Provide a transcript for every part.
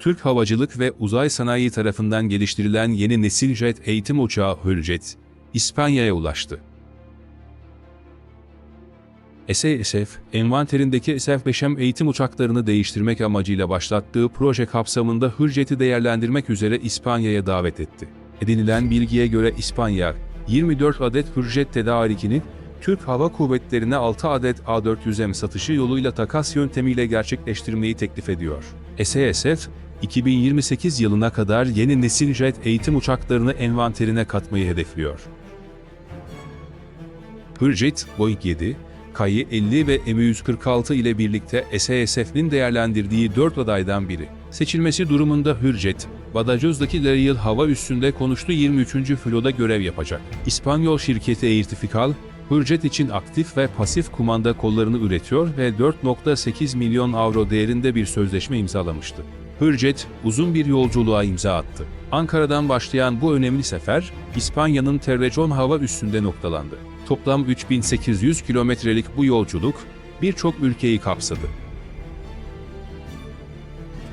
Türk Havacılık ve Uzay Sanayi tarafından geliştirilen yeni nesil jet eğitim uçağı Hürjet, İspanya'ya ulaştı. SASF, envanterindeki SF-5M eğitim uçaklarını değiştirmek amacıyla başlattığı proje kapsamında Hürjet'i değerlendirmek üzere İspanya'ya davet etti. Edinilen bilgiye göre İspanya, 24 adet Hürjet tedarikini Türk Hava Kuvvetleri'ne 6 adet A400M satışı yoluyla takas yöntemiyle gerçekleştirmeyi teklif ediyor. SASF, 2028 yılına kadar yeni nesil jet eğitim uçaklarını envanterine katmayı hedefliyor. Hürjet, Boeing 7, Kayı 50 ve MU-146 ile birlikte SASF'nin değerlendirdiği 4 adaydan biri. Seçilmesi durumunda Hürjet, Badajozdaki Daryl hava üssünde konuştu 23. filoda görev yapacak. İspanyol şirketi Airtifikal, Hürjet için aktif ve pasif kumanda kollarını üretiyor ve 4.8 milyon avro değerinde bir sözleşme imzalamıştı. Hürjet, uzun bir yolculuğa imza attı. Ankara'dan başlayan bu önemli sefer, İspanya'nın Terrejon hava üssünde noktalandı. Toplam 3800 kilometrelik bu yolculuk, birçok ülkeyi kapsadı.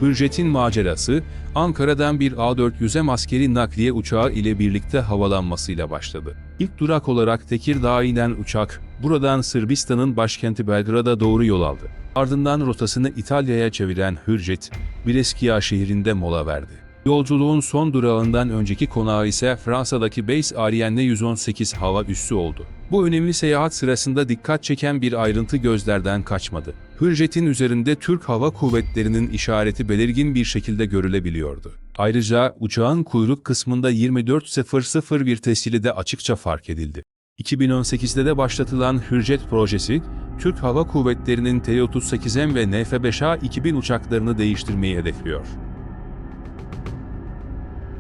Hürjet'in macerası, Ankara'dan bir A400'e askeri nakliye uçağı ile birlikte havalanmasıyla başladı. İlk durak olarak Tekirdağ'a inen uçak, buradan Sırbistan'ın başkenti Belgrad'a doğru yol aldı. Ardından rotasını İtalya'ya çeviren Hürjet, Brescia şehrinde mola verdi. Yolculuğun son durağından önceki konağı ise Fransa'daki Base Ariane 118 hava üssü oldu. Bu önemli seyahat sırasında dikkat çeken bir ayrıntı gözlerden kaçmadı. Hürjet'in üzerinde Türk Hava Kuvvetleri'nin işareti belirgin bir şekilde görülebiliyordu. Ayrıca uçağın kuyruk kısmında 24.001 tescili de açıkça fark edildi. 2018'de de başlatılan Hürjet projesi, Türk Hava Kuvvetleri'nin T-38M ve NF-5A 2000 uçaklarını değiştirmeyi hedefliyor.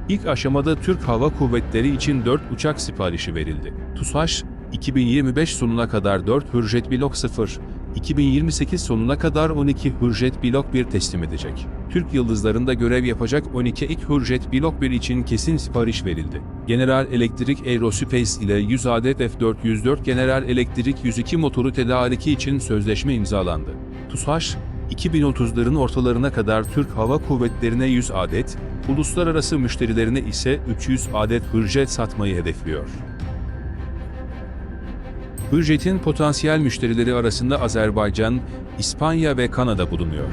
İlk aşamada Türk Hava Kuvvetleri için 4 uçak siparişi verildi. TUSAŞ, 2025 sonuna kadar 4 Hürjet Blok 0, 2028 sonuna kadar 12 Hürjet Blok 1 teslim edecek. Türk Yıldızları'nda görev yapacak 12 ilk Hürjet Blok 1 için kesin sipariş verildi. General Electric Aerospace ile 100 adet F-404 General Electric 102 motoru tedariki için sözleşme imzalandı. TUSAŞ, 2030'ların ortalarına kadar Türk Hava Kuvvetleri'ne 100 adet, uluslararası müşterilerine ise 300 adet Hürjet satmayı hedefliyor. Hürjet'in potansiyel müşterileri arasında Azerbaycan, İspanya ve Kanada bulunuyor.